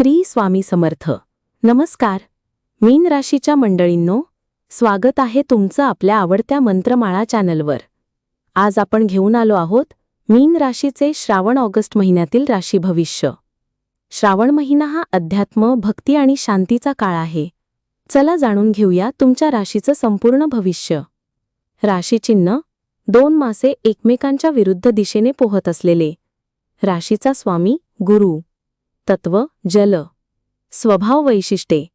श्री स्वामी समर्थ. नमस्कार. मीन राशीच्या मंडळींनो स्वागत आहे तुमचं आपल्या आवडत्या मंत्रमाळा चॅनलवर. आज आपण घेऊन आलो आहोत मीन राशीचे श्रावण ऑगस्ट महिन्यातील राशी भविष्य. श्रावण महिना हा अध्यात्म भक्ती आणि शांतीचा काळ आहे. चला जाणून घेऊया तुमच्या राशीचं संपूर्ण भविष्य. राशीचिन्ह दोन मासे एकमेकांच्या विरुद्ध दिशेने पोहत असलेले. राशीचा स्वामी गुरु. तत्व जल. स्वभाव वैशिष्ट्ये.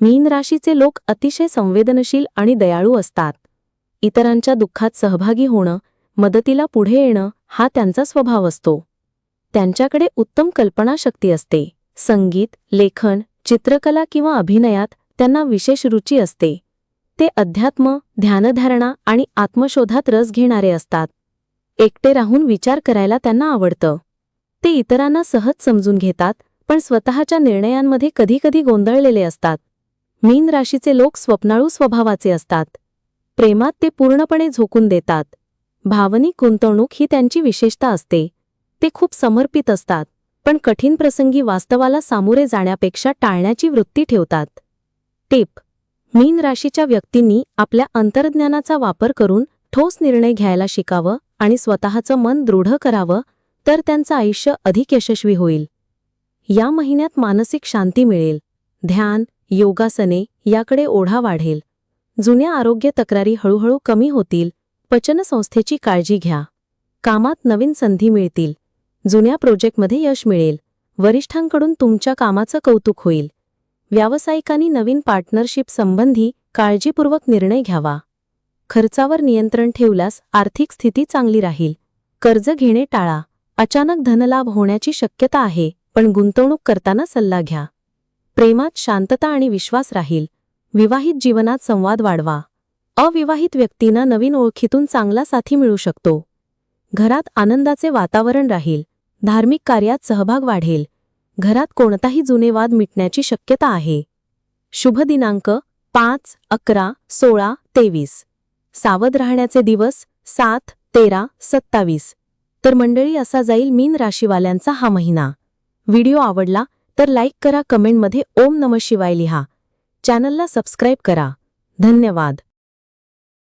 मीन राशीचे लोक अतिशय संवेदनशील आणि दयाळू असतात. इतरांच्या दुःखात सहभागी होणं मदतीला पुढे येणं हा त्यांचा स्वभाव असतो. त्यांच्याकडे उत्तम कल्पनाशक्ती असते. संगीत लेखन चित्रकला किंवा अभिनयात त्यांना विशेष रुची असते. ते अध्यात्म ध्यानधारणा आणि आत्मशोधात रस घेणारे असतात. एकटे राहून विचार करायला त्यांना आवडतं. ते इतरांना सहज समजून घेतात पण स्वतःच्या निर्णयांमध्ये कधीकधी गोंधळलेले असतात. मीन राशीचे लोक स्वप्नाळू स्वभावाचे असतात. प्रेमात ते पूर्णपणे झोकून देतात. भावनिक गुंतवणूक ही त्यांची विशेषता असते. ते खूप समर्पित असतात पण कठीण प्रसंगी वास्तवाला सामोरे जाण्यापेक्षा टाळण्याची वृत्ती ठेवतात. टिप. मीन राशीच्या व्यक्तींनी आपल्या अंतर्ज्ञानाचा वापर करून ठोस निर्णय घ्यायला शिकावं आणि स्वतःचं मन दृढ करावं तर त्यांचं आयुष्य अधिक यशस्वी होईल. या महिन्यात मानसिक शांती मिळेल. ध्यान योगासने याकडे ओढा वाढेल. जुन्या आरोग्य तक्रारी हळूहळू कमी होतील. पचनसंस्थेची काळजी घ्या. कामात नवीन संधी मिळतील. जुन्या प्रोजेक्टमध्ये यश मिळेल. वरिष्ठांकडून तुमच्या कामाचं कौतुक होईल. व्यावसायिकांनी नवीन पार्टनरशिप संबंधी काळजीपूर्वक निर्णय घ्यावा. खर्चावर नियंत्रण ठेवल्यास आर्थिक स्थिती चांगली राहील. कर्ज घेणे टाळा. अचानक धनलाभ होण्याची शक्यता आहे. पण गुंतवणूक करताना सल्ला घ्या. प्रेमात शांतता आणि विश्वास राहील. विवाहित जीवनात संवाद वाढवा. अविवाहित व्यक्तींना नवीन ओळखीतून चांगला साथी मिळू शकतो. घरात आनंदाचे वातावरण राहील. धार्मिक कार्यात सहभाग वाढेल. घरात कोणताही जुने वाद मिटण्याची शक्यता आहे. शुभ दिनांक पाच अकरा सोळा तेवीस. सावध राहण्याचे दिवस सात तेरा सत्तावीस. तर मंडळी असा जाईल मीन राशीवाल्यांचा हा महिना. व्हिडिओ आवडला तर लाईक करा कमेंटमध्ये ओम नम शिवाय लिहा. चॅनलला सबस्क्राईब करा. धन्यवाद.